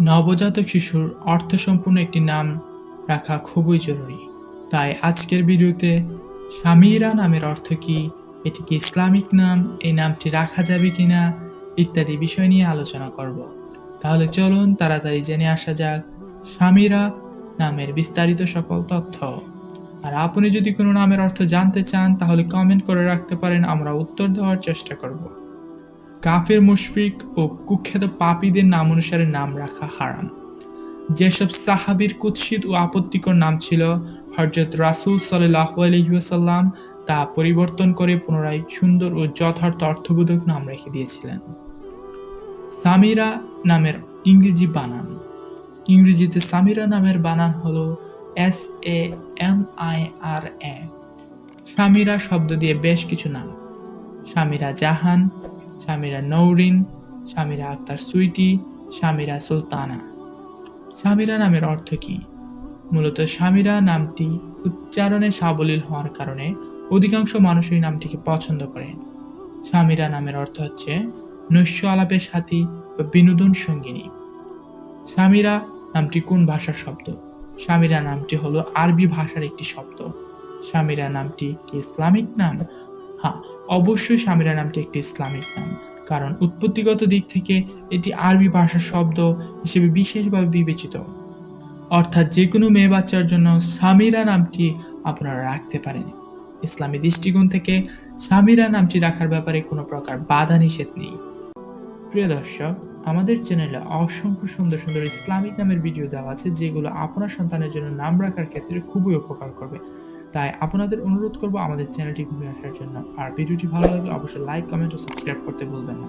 নবজাতক শিশুর অর্থসম্পূর্ণ একটি নাম রাখা খুবই জরুরি। তাই আজকের ভিডিওতে স্বামীরা নামের অর্থ কি, এটি কি ইসলামিক নাম, এই নামটি রাখা যাবে কিনা ইত্যাদি বিষয় নিয়ে আলোচনা করব। তাহলে চলুন তাড়াতাড়ি জেনে আসা যাক স্বামীরা নামের বিস্তারিত সকল তথ্য। আর আপনি যদি কোনো নামের অর্থ জানতে চান, তাহলে কমেন্ট করে রাখতে পারেন, আমরা উত্তর দেওয়ার চেষ্টা করব। কাফের, মুশফিক ও কুখ্যাত পাপীদের নাম অনুসারে নাম রাখা হারাম। যেসব সাহাবীর কুৎসিত ও আপত্তিকর নাম ছিল হজরত রাসূল সাল্লাহ আলহিউসাল্লাম তা পরিবর্তন করে পুনরায় সুন্দর ও যথার্থ অর্থবোধক নাম রেখে দিয়েছিলেন। সামিরা নামের ইংরেজি বানান। ইংরেজিতে সামিরা নামের বানান হল S A M I R A Samira শব্দ দিয়ে বেশ কিছু নাম। সামিরা জাহান সামিরা নৌরিন সামিরা আক্তার সুইটি সামিরা সুলতানা। সামিরা নামের অর্থ কি? মূলত সামিরা নামটি উচ্চারণে সাবলীল হওয়ার কারণে অধিকাংশ মানুষই নামটিকে পছন্দ করে। সামিরা নামের অর্থ হচ্ছে নৈশ্য আলাপের সাথী বা বিনোদন সঙ্গিনী। সামিরা নামটি কোন ভাষার শব্দ? সামিরা নামটি হলো আরবি ভাষার একটি শব্দ। সামিরা নামটি কি ইসলামিক নাম হ্যাঁ অবশ্যই সামিরা নামটি একটি ইসলামিক নাম। কারণ উৎপত্তিগত দিক থেকে এটি আরবি ভাষার শব্দ হিসেবে বিশেষভাবে বিবেচিত। অর্থাৎ যে কোনো মেয়ে বাচ্চার জন্য সামিরা নামটি আপনারা রাখতে পারেন। ইসলামী দৃষ্টিকোণ থেকে সামিরা নামটি রাখার ব্যাপারে কোনো প্রকার বাধা নিষেধ নেই। প্রিয় দর্শক, আমাদের চ্যানেলে অসংখ্য সুন্দর সুন্দর ইসলামিক নামের ভিডিও দেওয়া আছে, যেগুলো আপনার সন্তানের জন্য নাম রাখার ক্ষেত্রে খুবই উপকার করবে। তাই আপনাদের অনুরোধ করব আমাদের চ্যানেলটি ঘুরে আসার জন্য। আর ভিডিওটি ভালো লাগলে অবশ্যই লাইক কমেন্ট ও সাবস্ক্রাইব করতে ভুলবেন না।